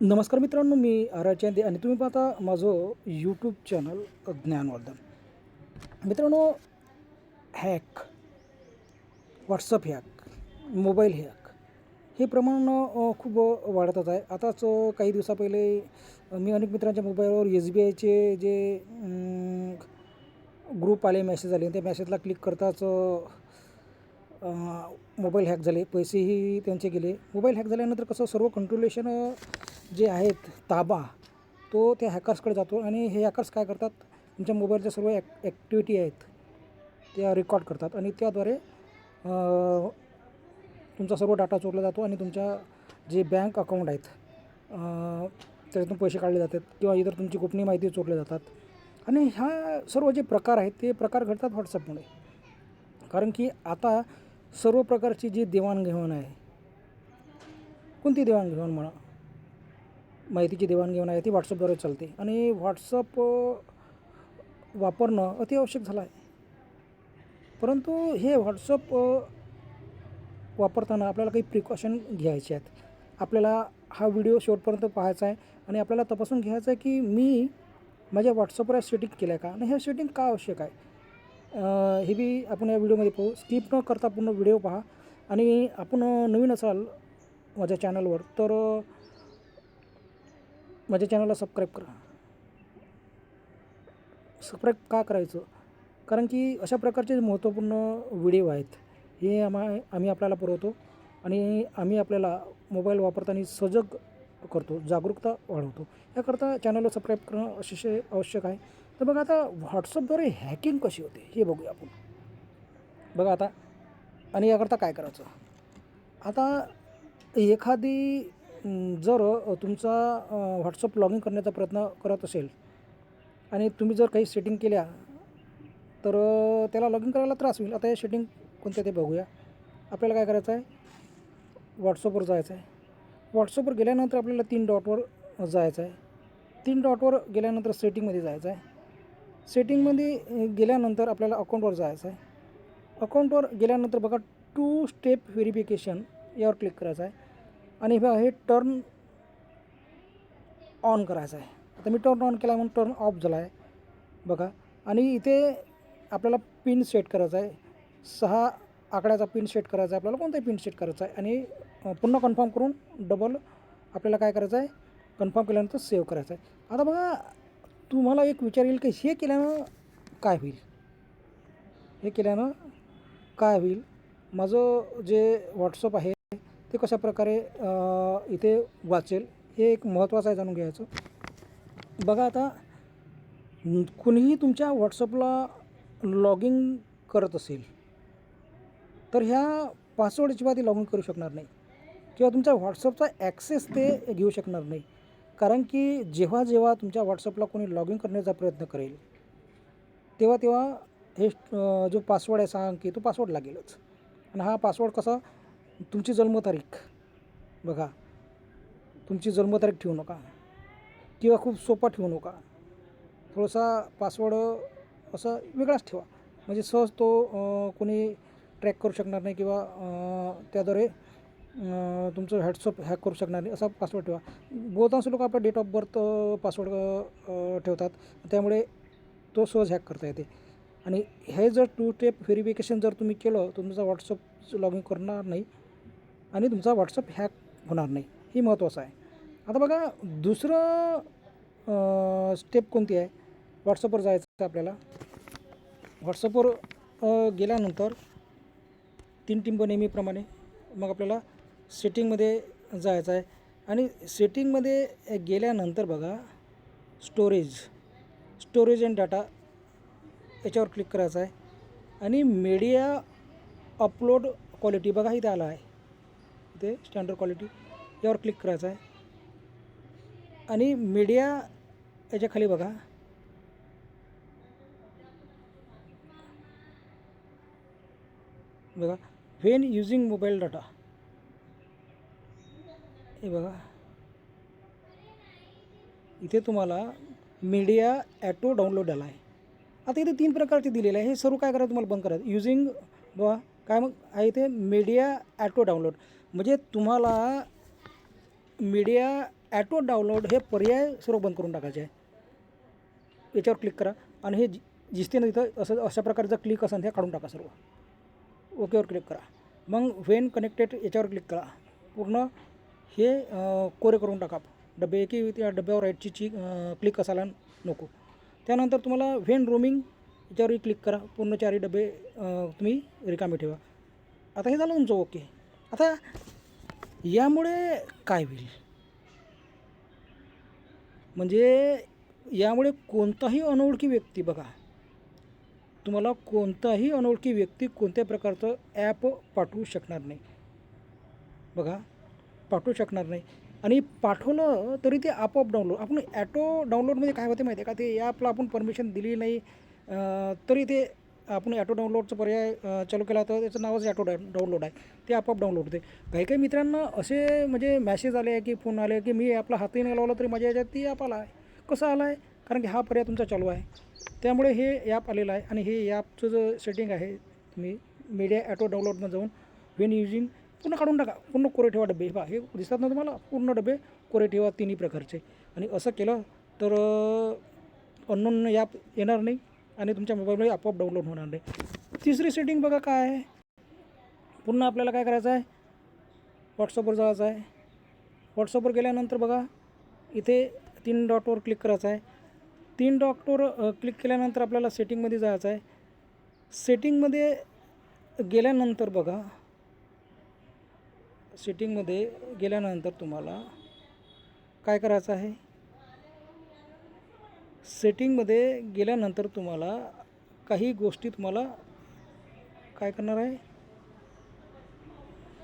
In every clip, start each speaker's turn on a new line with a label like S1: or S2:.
S1: नमस्कार मित्रांनो मी आर आणि तुम्ही पाहता माझं यूट्यूब चॅनल ज्ञानवर्धन. मित्रांनो hack WhatsApp hack mobile hack हे प्रमाण खूप वाढतच आहे. आताच काही दिवसा पहिले मी अनेक मित्रांच्या मोबाईलवर एस बी आयचे जे ग्रुप आले मेसेज आले त्या मेसेजला क्लिक करताच मोबाईल हॅक झाले. पैसेही त्यांचे गेले. मोबाईल हॅक झाल्यानंतर कसं सर्व कंट्रोलेशन जे आहेत ताबा तो त्या हॅकर्सकडे जातो आणि हे हॅकर्स काय करतात तुमच्या मोबाईलच्या सर्व ॲक ॲक्टिव्हिटी आहेत त्या रेकॉर्ड करतात आणि त्याद्वारे तुमचा सर्व डाटा चोरला जातो आणि तुमच्या जे बँक अकाउंट आहेत त्याच्यातून पैसे काढले जातात किंवा इतर तुमची गोपनीय माहिती चोरल्या जातात. आणि ह्या सर्व जे प्रकार आहेत ते प्रकार घडतात व्हॉट्सअपमुळे कारण की आता सर्व प्रकारची जी देवाणघेवाण आहे कोणती देवाणघेवाण म्हणा माहितीची देवाणघेवाण आहे ती व्हॉट्सअपद्वारे चालते. आणि व्हॉट्सअप वापरणं अतिआवश्यक झालं आहे. परंतु हे व्हॉट्सअप वापरताना आपल्याला काही प्रिकॉशन घ्यायचे आहेत. आपल्याला हा व्हिडिओ शेवटपर्यंत पाहायचा आहे आणि आपल्याला तपासून घ्यायचं आहे की मी माझ्या व्हॉट्सअपवर सेटिंग केलं आहे का? आणि हे सेटिंग का आवश्यक आहे? हे बी आपण या व्हिडिओमध्ये पाहू. स्किप न करता पूर्ण व्हिडिओ पहा. आणि आपण नवीन असाल माझ्या चॅनलवर तर माझ्या चॅनलला सबस्क्राईब करा. सबस्क्राईब का करायचं? कारण की अशा प्रकारचे महत्त्वपूर्ण व्हिडिओ आहेत. हे आम्हा आम्ही आपल्याला पुरवतो आणि आम्ही आपल्याला मोबाईल वापरताना सजग करतो जागरूकता वाढवतो. याकरता चॅनलला सबस्क्राईब करणं अतिशय आवश्यक आहे. तर बघा आता व्हॉट्सअपद्वारे हॅकिंग कशी होते हे बघूया आपण. बघा आता आणि याकरता काय करायचं? आता एखादी जर तुमचा व्हॉट्सअप लॉग इन करण्याचा प्रयत्न करत असेल आणि तुम्ही जर काही सेटिंग केल्या तर त्याला लॉग इन करायला त्रास होईल. आता हे सेटिंग कोणत्या ते बघूया. आपल्याला काय करायचं आहे? व्हॉट्सअपवर जायचं आहे. व्हॉट्सअपवर गेल्यानंतर आपल्याला तीन डॉटवर जायचं आहे. तीन डॉटवर गेल्यानंतर सेटिंगमध्ये जायचं आहे. सेटिंगमध्ये गेल्यानंतर आपल्याला अकाउंटवर जायचं आहे. अकाउंटवर गेल्यानंतर बघा टू स्टेप व्हेरिफिकेशन यावर क्लिक करायचं आहे. आणि बघा हे टर्न ऑन करायचं आहे. आता मी टर्न ऑन केला म्हणून टर्न ऑफ झाला आहे. बघा. आणि इथे आपल्याला पिन सेट करायचा आहे. सहा आकड्याचा पिन सेट करायचा आहे. आपल्याला कोणताही पिन सेट करायचा आहे. आणि पुन्हा कन्फर्म करून डबल आपल्याला काय करायचं आहे? कन्फर्म केल्यानंतर सेव्ह करायचं आहे. आता बघा तुम्हाला एक विचार येईल की हे केल्यानं काय होईल? हे केल्यानं काय होईल? माझं जे व्हॉट्सअप आहे ते कशा प्रकारे इथे वाचेल हे एक महत्त्वाचं आहे जाणून घ्यायचं. बघा आता कुणीही तुमच्या व्हॉट्सअपला लॉगिंग करत असेल तर ह्या पासवर्डशिवाय ते लॉग इन करू शकणार नाही. किंवा तुमच्या व्हॉट्सअपचा ॲक्सेस ते घेऊ शकणार नाही. कारण की जेव्हा जेव्हा तुमच्या व्हॉट्सअपला कोणी लॉग इन करण्याचा प्रयत्न करेल तेव्हा तेव्हा हे जो पासवर्ड आहे सहा अंकी तो पासवर्ड लागेलच. आणि हा पासवर्ड कसा तुमची जन्मतारीख बघा. तुमची जन्मतारीख ठेवू नका. किंवा खूप सोपा ठेवू नका. थोडासा पासवर्ड असा वेगळाच ठेवा. म्हणजे सहज तो कोणी ट्रॅक करू शकणार नाही किंवा त्याद्वारे तुमचं व्हॉट्सअप हॅक करू शकणार नाही असा पासवर्ड ठेवा. बहुतांश लोक आपला डेट ऑफ बर्थ पासवर्ड ठेवतात. त्यामुळे तो सहज हॅक करता येते. आणि हे जर टू स्टेप व्हेरिफिकेशन जर तुम्ही केलं तर तुमचा व्हॉट्सअप लॉग इन करणार नाही आणि तुमचा व्हॉट्सअप हॅक होणार नाही. हे महत्त्वाचं आहे. आता बघा दुसरं स्टेप कोणती आहे? व्हॉट्सअपवर जायचं आहे आपल्याला. व्हॉट्सअपवर गेल्यानंतर तीन टिंब नेहमीप्रमाणे. मग आपल्याला सेटिंगमध्ये जायचं आहे. आणि सेटिंगमध्ये गेल्यानंतर बघा स्टोरेज स्टोरेज अँड डाटा याच्यावर क्लिक करायचं आहे. आणि मीडिया अपलोड क्वालिटी बघा इथे आला आहे. इथे स्टँडर्ड क्वालिटी यावर क्लिक करायचं आहे. आणि मीडिया याच्या खाली बघा. बघा व्हेन युजिंग मोबाईल डाटा हे बघा. इथे तुम्हाला मीडिया ॲटो डाउनलोड आला आहे. आता इथे तीन प्रकारचे दिलेले आहे. हे सर्व काय करायचं तुम्हाला बंद करायचं युजिंग बघा काय मग आहे ते मीडिया ॲटो डाउनलोड म्हणजे तुम्हाला मीडिया ॲटो डाउनलोड हे पर्याय सर्व बंद करून टाकायचे आहे. याच्यावर क्लिक करा आणि हे जि- दिसते ना तिथं असं अशा प्रकारचं क्लिक असेल ते काढून टाका सर्व. ओकेवर क्लिक करा. मग वेन कनेक्टेड याच्यावर क्लिक करा. पूर्ण हे कोरे करून टाका. डबे की त्या डब्यावर राईटची ची क्लिक असायला नको. त्यानंतर तुम्हाला व्हेन रोमिंग याच्यावरही क्लिक करा. पूर्ण चारही डबे तुम्ही रिकामे ठेवा. आता हे झालं तुमचं ओके. आता यामुळे काय होईल? म्हणजे यामुळे कोणताही अनोळखी व्यक्ती बघा. तुम्हाला कोणताही अनोळखी व्यक्ती कोणत्या प्रकारचं ॲप पाठवू शकणार नाही. बघा पाठवू शकणार नाही. आणि पाठवलं तरी ते आपोआप डाउनलोड आपण ॲटो डाउनलोडमध्ये काय होते माहिती आहे का? ते ॲपला आपण परमिशन दिली नाही. तरी ते आपण ॲटो डाउनलोडचा पर्याय चालू केला तर त्याचं नावच ॲटो डा डाउनलोड आहे. ते आपोआप डाउनलोड होते. काही काही मित्रांना असे म्हणजे मॅसेज आले की फोन आले की मी ॲपला हातही नाही लावला तरी माझ्या याच्यात ती ॲप आला आहे. कसं आला आहे? कारण की हा पर्याय तुमचा चालू आहे. त्यामुळे हे ॲप आलेलं आहे आणि हे ॲपचं जे सेटिंग आहे तुम्ही मीडिया ॲटो डाउनलोडमध्ये जाऊन वेन युजिंग पूर्ण काढून टाका. पूर्ण कोरे ठेवा डबे. बा हे दिसतात ना तुम्हाला? पूर्ण डबे कोरे ठेवा तिन्ही प्रकारचे. आणि असं केलं तर अननोन ॲप येणार नाही. आणि तुमच्या मोबाईलमध्ये आपोआप डाउनलोड होणार नाही तिसरी सेटिंग बघा काय आहे. पुन्हा आपल्याला काय करायचं आहे? व्हॉट्सअपवर जायचं आहे. व्हॉट्सअपवर गेल्यानंतर बघा इथे तीन डॉटवर क्लिक करायचं आहे. तीन डॉटवर क्लिक केल्यानंतर आपल्याला सेटिंगमध्ये जायचं आहे. सेटिंगमध्ये गेल्यानंतर बघा सेटिंगमध्ये गेल्यानंतर तुम्हाला काय करायचं आहे? सेटिंगमध्ये गेल्यानंतर तुम्हाला काही गोष्टी तुम्हाला काय करणार आहे?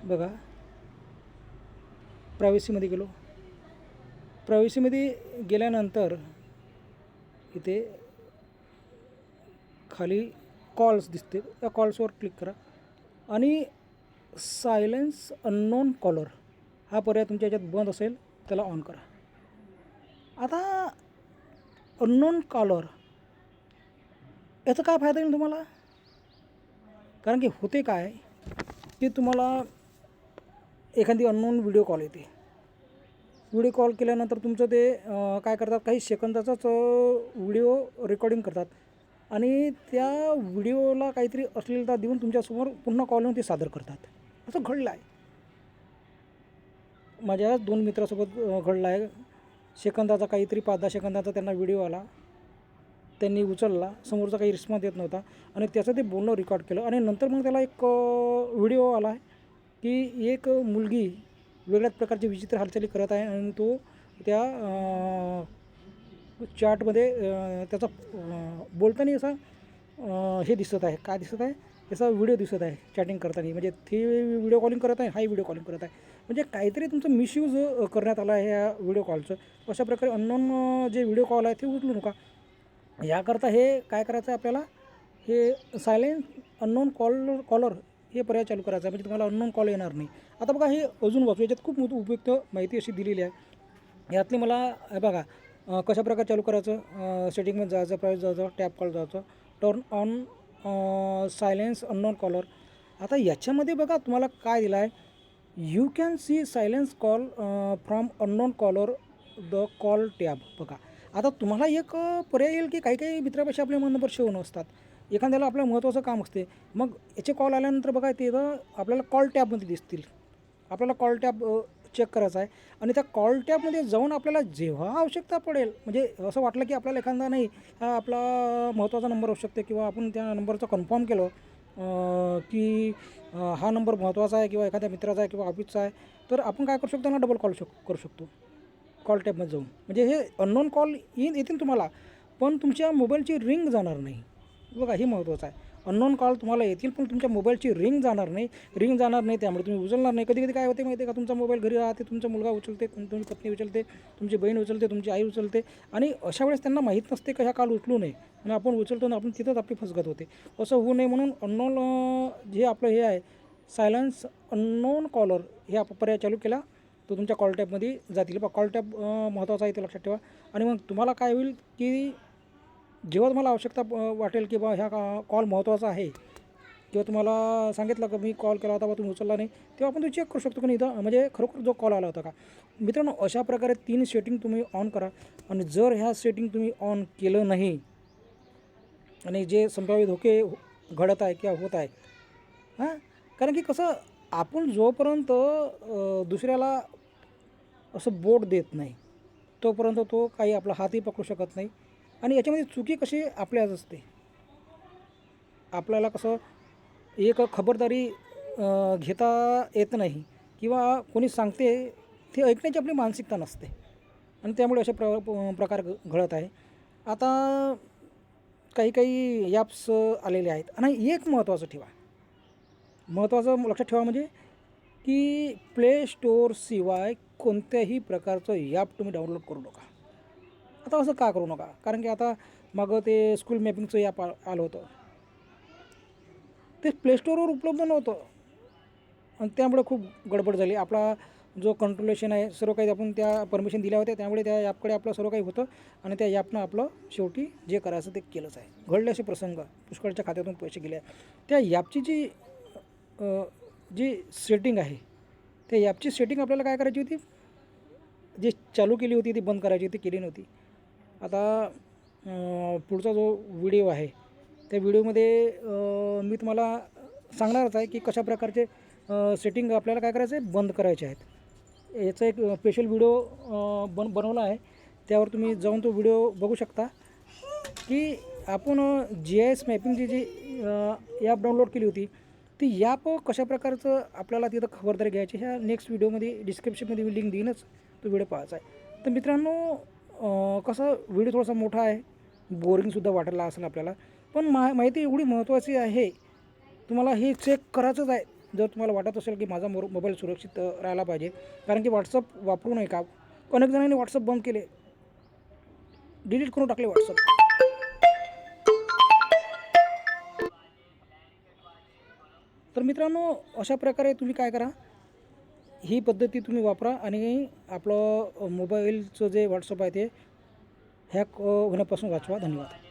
S1: बघा. प्रायव्हसीमध्ये गेलो. प्रायव्हसीमध्ये गेल्यानंतर इथे खाली कॉल्स दिसते. त्या कॉल्सवर क्लिक करा. आणि सायलेन्स अननोन कॉलर हा पर्याय तुमच्या याच्यात बंद असेल त्याला ऑन करा. आता अननोन कॉलर याचा काय फायदा येईल तुम्हाला? कारण की होते काय की तुम्हाला एखादी अननोन व्हिडिओ कॉल येते. व्हिडिओ कॉल केल्यानंतर तुमचं ते काय करतात? काही सेकंदाचाच व्हिडिओ रेकॉर्डिंग करतात. आणि त्या व्हिडिओला काहीतरी अश्लीलता देऊन तुमच्यासमोर पुन्हा कॉल येऊन ते सादर करतात. असं घडलं आहे माझ्या दोन मित्रासोबत घडलं आहे सेकंदाचा काहीतरी पाच दहा सेकंदाचा त्यांना व्हिडिओ आला. त्यांनी उचलला. समोरचा काही रिस्पॉन्स देत नव्हता. आणि त्याचं ते बोलणं रेकॉर्ड केलं. आणि नंतर मग त्याला एक व्हिडिओ आला आहे की एक मुलगी वेगळ्याच प्रकारची विचित्र हालचाली करत आहे आणि तो त्या चार्टमध्ये त्याचा बोलताना असा हे दिसत आहे. काय दिसत आहे? याचा व्हिडिओ दिसत आहे चॅटिंग करताना. म्हणजे ते व्हिडिओ कॉलिंग करत आहे हाही व्हिडिओ कॉलिंग करत आहे. म्हणजे काहीतरी तुमचं मिसयूज करण्यात आला आहे ह्या व्हिडिओ कॉलचं अशा प्रकारे अननोन जे व्हिडिओ कॉल आहे ते उचलू नका. याकरता हे काय करायचं आहे आपल्याला? हे सायलेंट अननोन कॉल कॉलर हे पर्याय चालू करायचा आहे. म्हणजे तुम्हाला अननोन कॉल येणार नाही. आता बघा हे अजून वाचू. याच्यात खूप मोठी उपयुक्त माहिती अशी दिलेली आहे. यातली मला बघा कशा प्रकारे चालू करायचं? सेटिंगमध्ये जायचं प्रायव्हेट जायचं टॅप कॉल जायचं. Turn on silence unknown caller आता याच्यामध्ये बघा तुम्हाला काय दिलं आहे? You can see silence call from unknown caller the call tab बघा. आता तुम्हाला एक पर्याय येईल की काही काही मित्रापेक्षा आपले मन नंबर सेवन असतात. एखाद्याला आपलं महत्त्वाचं काम असते. मग याचे कॉल आल्यानंतर बघा ते आपल्याला कॉल टॅबमध्ये दिसतील. आपल्याला कॉल टॅब चेक करायचा आहे. आणि त्या कॉल टॅबमध्ये जाऊन आपल्याला जेव्हा आवश्यकता पडेल म्हणजे असं वाटलं की आपल्याला एखादा नाही हा आपला महत्त्वाचा नंबर असू शकते किंवा आपण त्या नंबरचं कन्फर्म केलं की हा नंबर महत्त्वाचा आहे किंवा एखाद्या मित्राचा आहे किंवा ऑफिसचा आहे तर आपण काय करू शकतो? ना डबल कॉल शक करू शकतो. कॉल टॅबमध्ये जाऊन. म्हणजे हे अननोन कॉल येईन येतील तुम्हाला पण तुमच्या मोबाईलची रिंग जाणार नाही. बघा हे महत्त्वाचं आहे. अननोन कॉल तुम्हाला येतील पण तुमच्या मोबाईलची रिंग जाणार नाही. रिंग जाणार नाही त्यामुळे तुम्ही उचलणार नाही. कधी कधी काय होते माहिती आहे का? तुमचा मोबाईल घरी राहते तुमचा मुलगा उचलते तुमची पत्नी उचलते तुमची बहीण उचलते तुमची आई उचलते. आणि अशा वेळेस त्यांना माहीत नसते का ह्या कॉल उचलू नये. आणि आपण उचलतो ना आपण तिथंच आपली फसगत होते. असं होऊ नये म्हणून अननोन जे आपलं हे आहे सायलन्स अननोन कॉलर हे आप पर्याय चालू केला तो तुमच्या कॉल टॅपमध्ये जातील. बा कॉल टॅप महत्त्वाचा आहे ते लक्षात ठेवा. आणि मग तुम्हाला काय होईल की जेव्हा तुम्हाला आवश्यकता वाटेल की बा ह्या का कॉल महत्त्वाचा आहे किंवा तुम्हाला सांगितलं का मी कॉल केला होता बा तुम्ही उचलला नाही तेव्हा आपण तो चेक करू शकतो की नाही. इथं म्हणजे खरोखर जो कॉल आला होता का? मित्रांनो अशा प्रकारे तीन सेटिंग तुम्ही ऑन करा. आणि जर ह्या सेटिंग तुम्ही ऑन केलं नाही आणि जे संभाव्य धोके घडत आहे किंवा होत आहे हां? कारण की कसं आपण जोपर्यंत दुसऱ्याला असं बोट देत नाही तोपर्यंत तो काही आपला हातही पकडू शकत नाही. आणि याच्यामध्ये चुकी कशी आपल्याच असते? आपल्याला कसं एक खबरदारी घेता येत नाही किंवा कोणी सांगते ते ऐकण्याची आपली मानसिकता नसते. आणि त्यामुळे असे प्र प्रकार घ- घडत आहे. आता काही काही ॲप्स आलेले आहेत. आणि एक महत्त्वाचं ठेवा. महत्त्वाचं लक्षात ठेवा म्हणजे की प्ले स्टोअरशिवाय कोणत्याही प्रकारचं ॲप तुम्ही डाउनलोड करू नका. आता असं का करू नका? कारण की आता मागं ते स्कूल मॅपिंगचं ॲप आ आलं होतं. ते प्ले स्टोअरवर उपलब्ध नव्हतं. आणि त्यामुळे खूप गडबड झाली. आपला जो कंट्रोलेशन आहे सर्व काही आपण त्या परमिशन दिल्या होत्या त्यामुळे त्या ॲपकडे आपलं सर्व काही होतं आणि त्या ॲपनं आपलं शेवटी जे करायचं ते केलंच आहे. घडले असे प्रसंग. पुष्कळच्या खात्यातून पैसे गेले. त्या ॲपची जी जी सेटिंग आहे त्या ॲपची सेटिंग आपल्याला काय करायची होती? जी चालू केली होती ती बंद करायची होती केली नव्हती. आता पुढचा जो व्हिडिओ आहे त्या व्हिडिओमध्ये मी तुम्हाला सांगणारच आहे की कशा प्रकारचे सेटिंग आपल्याला काय करायचं आहे बंद करायचे आहेत. याचा एक स्पेशल व्हिडिओ बन बनवला आहे. त्यावर तुम्ही जाऊन तो व्हिडिओ बघू शकता की आपण जी आय एस मॅपिंगची जी ॲप डाउनलोड केली होती ती ॲप कशा प्रकारचं आपल्याला तिथं खबरदारी घ्यायची ह्या नेक्स्ट व्हिडिओमध्ये डिस्क्रिप्शनमध्ये मी लिंक देईनच तो व्हिडिओ पाहायचा आहे. तर मित्रांनो कसं व्हिडिओ थोडासा मोठा आहे बोरिंगसुद्धा वाटायला असेल आपल्याला. पण मा माहिती एवढी महत्त्वाची आहे तुम्हाला हे चेक करायचंच आहे. जर तुम्हाला वाटत असेल की माझा मोर मोबाईल सुरक्षित राहायला पाहिजे. कारण की व्हॉट्सअप वापरू नये का अनेक जणांनी व्हॉट्सअप बंद केले. डिलीट करून टाकले व्हॉट्सअप तर मित्रांनो अशा प्रकारे तुम्ही काय करा ही पद्धती तुम्ही वापरा आणि आपलं मोबाईलचं जे व्हॉट्सअप आहे ते हॅक होण्यापासून वाचवा. धन्यवाद.